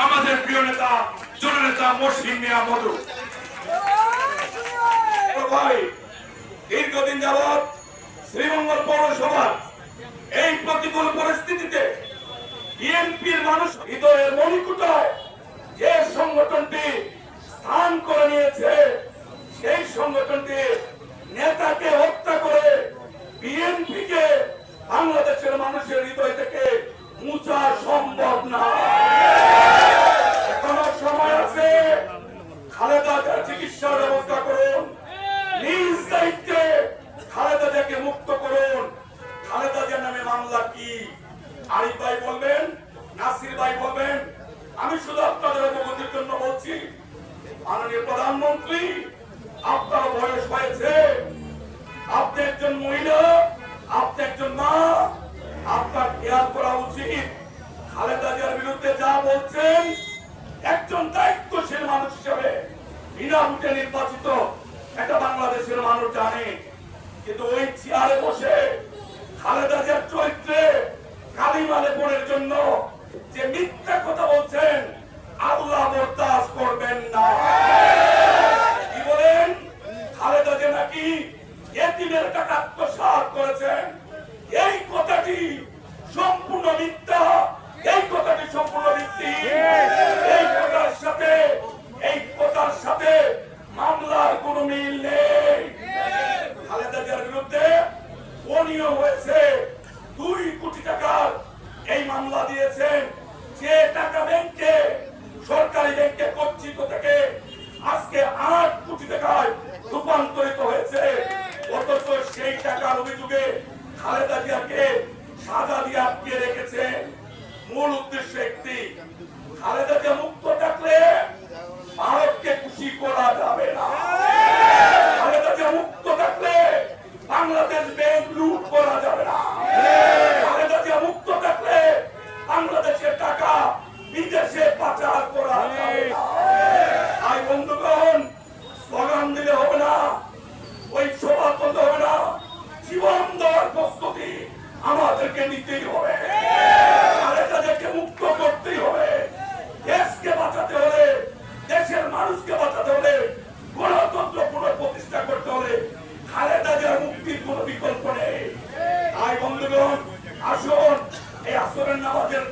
আমাদের প্রিয় নেতা, জননেতা মসিন মিয়া মধু। ভাই, দীর্ঘদিন যাবৎ শ্রীমঙ্গল পৌরসভার এই প্রতিকূল পরিস্থিতিতে বিএনপির মানুষ হৃদয়ের মণিকুটায় যে সংগঠনটি স্থান করে নিয়েছে, সেই সংগঠনটি নেতাকে হত্যা করে বিএনপিকে বাংলাদেশের মানুষের আমি শুধু আপনাদের অবগতির জন্য বলছি, মাননীয় প্রধানমন্ত্রী, আপনার বয়স হয়েছে। আপনি একজন মহিলা, আপনি একজন মা, আপনার খেয়াল করা উচিত। খালেদা জিয়ার বিরুদ্ধে যা বলছেন, একজন দায়িত্বশীল মানুষ হিসেবে বিনা ভোটে নির্বাচিত এটা বাংলাদেশের মানুষ জানে। কিন্তু ওই চেয়ারে বসে খালেদা জিয়ার চরিত্রে কালিমা লেপনের জন্য যে মিথ্যা কথা বলছেন, আল্লাহ বরদাস্ত করবেন না। কি বলেন? খালেদা জিয়া নাকি এতিমের টাকা আত্মসাৎ করেছেন। এই কথাটি সম্পূর্ণ মিথ্যা, এই কথাটি সম্পূর্ণ ভিত্তি। এই কথার সাথে, এই কথার সাথে মামলার কোনো মিল নেই। খালেদা জিয়ার বিরুদ্ধে হয়েছে। এই মামলা দিয়েছেন যে টাকা ব্যাংকে, সরকারি ব্যাংকে কর্তৃত্ব থেকে আজকে আট কোটি টাকায় রূপান্তরিত হয়েছে। অথচ সেই টাকার অভিযোগে খালেদা জিয়াকে সাজা দিয়ে আটকে রেখেছে। মূল উদ্দেশ্য একটি। খালেদা জিয়া টাকা বিদেশে পাচার করা তাই বন্ধুগণ স্লোগান দিলে হবে না ওই সভা করতে হবে না জীবন দেওয়ার প্রস্তুতি আমাদেরকে নিতেই হবে। খালেদাদেরকে মুক্ত করতেই হবে। দেশকে বাঁচাতে হলে দেশের মানুষকে বাঁচাতে হলে গণতন্ত্র পুনঃপ্রতিষ্ঠা করতে হলে খালেদা জিয়ার মুক্তির কোন বিকল্প নেই। তাই বন্ধুগণ আসুন এই আসরের নামাজের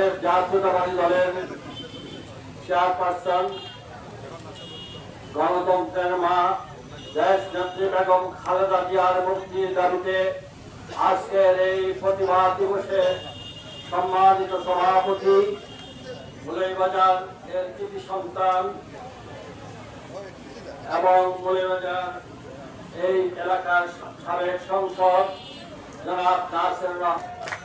বাংলাদেশ জাতীয়তাবাদী দলের চেয়ারপারসন গণতন্ত্রের মা দেশ নেত্রী বেগম খালেদা জিয়ার মুক্তির দাবিতে আজকের এই প্রতিবাদ দিবসে সম্মানিত সভাপতি মুলইবাজার এর কৃতি সন্তান এবং মুলইবাজার এই এলাকার সাবেক সংসদ জনাব নাসের রহমান।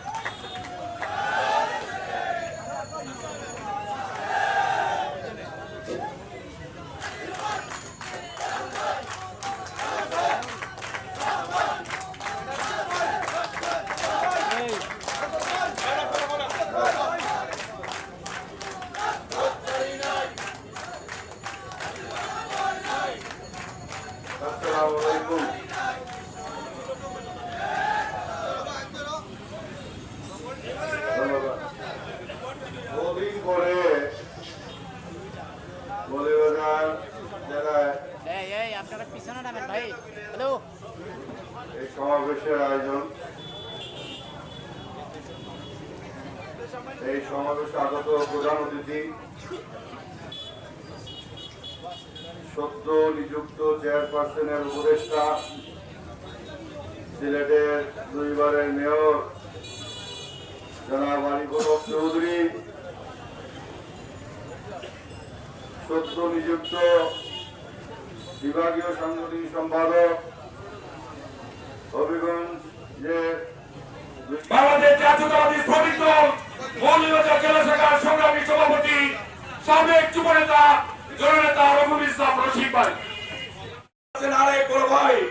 জেলায় এই সমাবেশের আয়োজন। এই সমাবেশে আগত প্রধান অতিথি সদ্য নিযুক্ত চেয়ারপারসনের উপদেষ্টা সিলেটের দুইবারের মেয়র জনাব হক চৌধুরী সদ্য নিযুক্ত বিভাগীয় সাংগঠনিক সম্পাদক হবিগঞ্জের বাংলাদেশ জাতীয়তাবাদী দল মৌলভীবাজার জেলা সংগ্রামী সভাপতি, সাবেক যুবনেতা, জননেতা ভাই। ভাই।